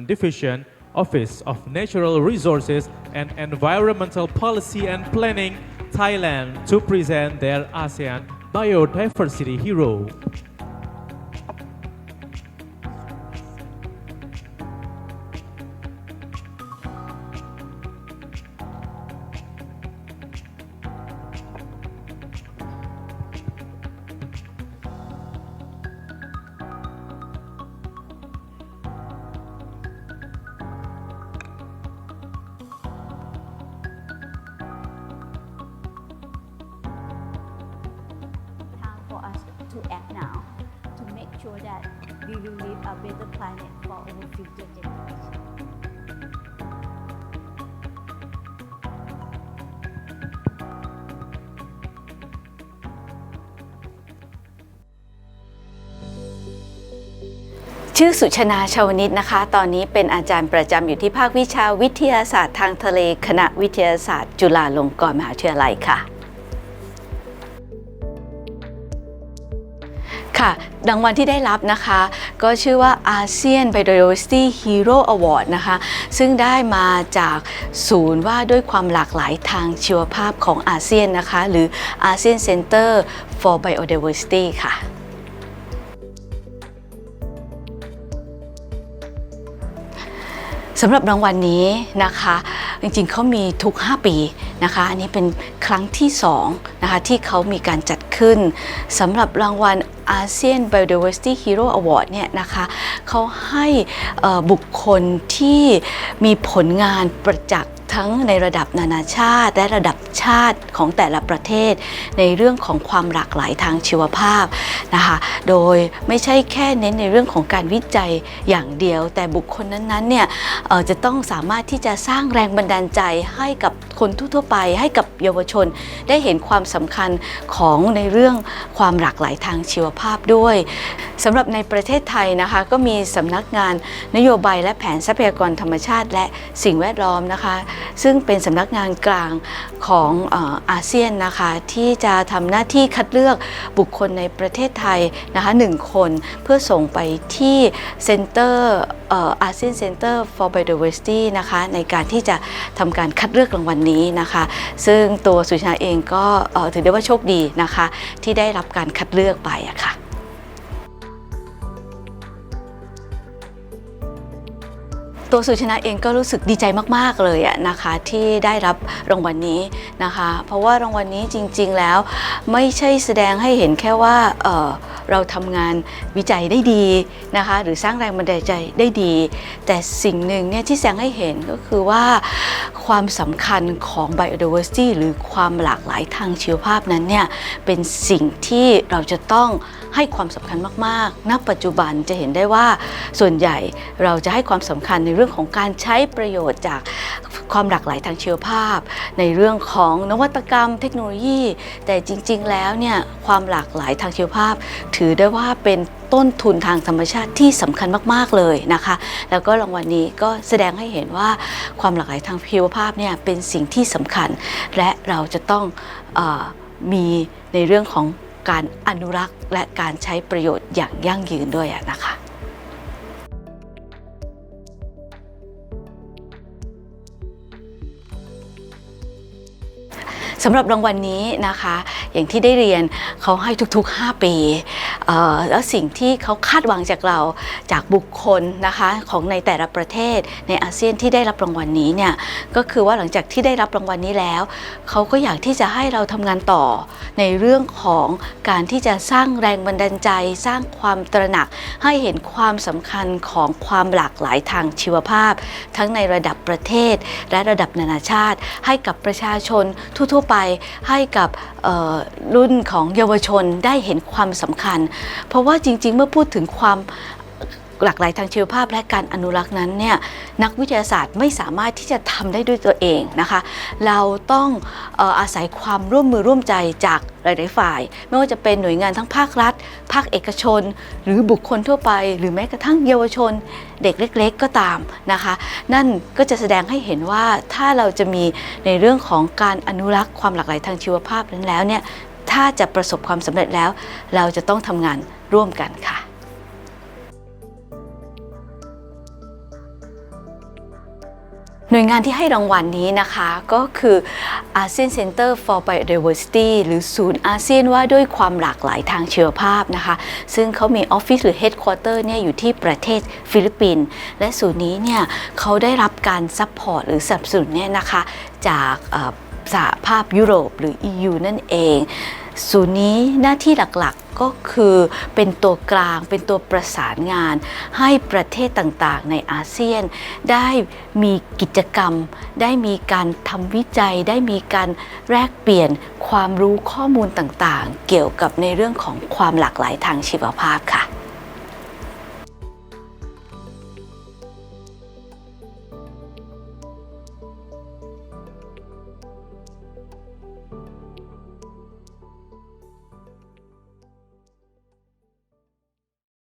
Division, Office of Natural Resources and Environmental Policy and Planning, Thailand, to present their ASEAN Biodiversity Hero. Act now to make sure that we will leave a better planet for our future generations. ชื่อสุชนาชาวนิตนะคะ ตอนนี้เป็นอาจารย์ประจำอยู่ที่ภาควิชาวิทยาศาสตร์ทางทะเล คณะวิทยาศาสตร์ จุฬาลงกรณ์มหาวิทยาลัยค่ะ ค่ะรางวัลที่ได้รับนะคะ ก็ชื่อว่า ASEAN Biodiversity Hero Award นะคะ ซึ่งได้มาจากศูนย์ว่าด้วยความหลากหลายทางชีวภาพของอาเซียนนะคะ หรือ ASEAN Center for Biodiversity ค่ะ สำหรับรางวัลนี้นะคะ จริงๆเขามีทุก 5 ปีนะคะ อันนี้เป็นครั้งที่2นะคะที่เขามีการจัดขึ้นสำหรับรางวัลอาเซียน Biodiversity Hero Award เนี่ยนะคะเขาให้บุคคลที่มีผลงานประจักษ์ ทั้งในระดับนานาชาติ และระดับชาติของแต่ละประเทศ ในเรื่องของความหลากหลายทางชีวภาพนะคะโดยไม่ใช่แค่เน้นในเรื่องของการวิจัยอย่างเดียว แต่บุคคลนั้นๆเนี่ยจะต้องสามารถที่จะสร้างแรงบันดาลใจให้กับคนทั่วไป ให้กับเยาวชน ได้เห็นความสำคัญของในเรื่องความหลากหลายทางชีวภาพด้วยสำหรับในประเทศไทยนะคะก็มีสำนักงานนโยบายและแผนทรัพยากรธรรมชาติและสิ่งแวดล้อมนะคะซึ่งเป็นสำนักงานกลางของอาเซียนนะคะที่จะทำหน้าที่คัดเลือกบุคคลในประเทศไทยนะคะหนึ่งคนเพื่อส่งไปที่ Center อาเซียนเซ็นเตอร์ for Biodiversity นะคะในการที่จะทำการคัดเลือกรางวัลนี้นะคะ ซึ่งตัวสุชาเองก็ถือได้ว่าโชคดีนะคะ ที่ได้รับการคัดเลือกไปอะค่ะ ตัวสุชนะเองก็รู้สึกดีใจมาก ๆ เลยอะนะคะที่ได้รับรางวัลนี้นะคะ เพราะว่ารางวัลนี้จริง ๆ แล้วไม่ใช่แสดงให้เห็นแค่ว่าเเราทำงานวิจัยได้ดีนะคะหรือสร้างแรงบันดาลใจได้ดี แต่สิ่งหนึ่งเนี่ยที่แสดงให้เห็นก็คือว่าความสำคัญของ biodiversity หรือความหลากหลายทางชีวภาพนั้นเนี่ยเป็นสิ่งที่เราจะต้องให้ความสำคัญมากๆณปัจจุบันจะเห็นได้ว่าส่วนใหญ่เราจะให้ความสำคัญในเรื่องื่องของการใช้ประโยชน์จากความหลากหลายทางชีวภาพ ในเรื่องของนวัตกรรมเทคโนโลยี แต่จริง ๆ แล้วเนี่ยความหลากหลายทางชีวภาพ ถือได้ว่าเป็นต้นทุนทางธรรมชาติที่สำคัญมาก ๆ เลยนะคะ แล้วก็รางวัลนี้ก็แสดงให้เห็นว่าความหลากหลายทางชีวภาพเนี่ยเป็นสิ่งที่สำคัญ และเราจะต้องออมีในเรื่องของการอนุรักษ์และการใช้ประโยชน์อย่างยั่งยืนด้วยนะคะ สำหรับรางวัลนี้นะคะ อย่างที่ได้เรียนเขาให้ทุกๆ 5 ปีแล้วสิ่งที่เขาคาดหวังจากเราจากบุคคลนะคะของในแต่ละประเทศในอาเซียนที่ได้รับรางวัลนี้เนี่ยก็คือว่าหลังจากที่ได้รับรางวัลนี้แล้วเขาก็อยากที่จะให้เราทำงานต่อในเรื่องของการที่จะสร้างแรงบันดาลใจ สร้างความตระหนักให้เห็นความสำคัญของความหลากหลายทางชีวภาพ ทั้งในระดับประเทศและระดับนานาชาติ ให้กับประชาชนทั่วๆไปให้กับรุ่นของเยาวชนได้เห็นความสำคัญ เพราะว่าจริงๆ เมื่อพูดถึงความ หลากหลายทางชีวภาพและการอนุรักษ์นั้นเนี่ยนักวิทยาศาสตร์ไม่สามารถที่จะทำได้ด้วยตัวเองนะคะ เราต้องอออาศัยความร่วมมือร่วมใจจากหลาย ๆ ฝ่าย ไม่ว่าจะเป็นหน่วยงานทั้งภาครัฐ ภาคเอกชน หรือบุคคลทั่วไป หรือแม้กระทั่งเยาวชน เด็กเล็ก ๆ ก็ตามนะคะ นั่นก็จะแสดงให้เห็นว่าถ้าเราจะมีในเรื่องของการอนุรักษ์ความหลากหลายทางชีวภาพนั้นแล้วเนี่ยถ้าจะประสบความสำเร็จแล้ว เราจะต้องทำงานร่วมกันค่ะ หน่วยงานที่ให้รางวัลนี้นะคะก็คือ ASEAN Center for Biodiversity หรือศูนย์อาเซียนว่าด้วยความหลากหลายทางเชีวภาพนะคะ ซึ่งเขามีออฟฟิศหรือ Headquarter เนี่ยอยู่ที่ประเทศฟิลิปปินส์และศูนย์นี้เนี่ยเขาได้รับการซัพพอร์ตหรือสนับสนุนเนี่ยนะคะจากสหภาพยุโรปหรือ EU นั่นเอง ศูนย์นี้หน้าที่หลัก ก็คือเป็นตัวกลางเป็นตัวประสานงาน ให้ประเทศต่างๆ ในอาเซียน ได้มีกิจกรรม ได้มีการทำวิจัย ได้มีการแลกเปลี่ยนความรู้ข้อมูลต่างๆ เกี่ยวกับในเรื่องของความหลากหลายทางชีวภาพค่ะ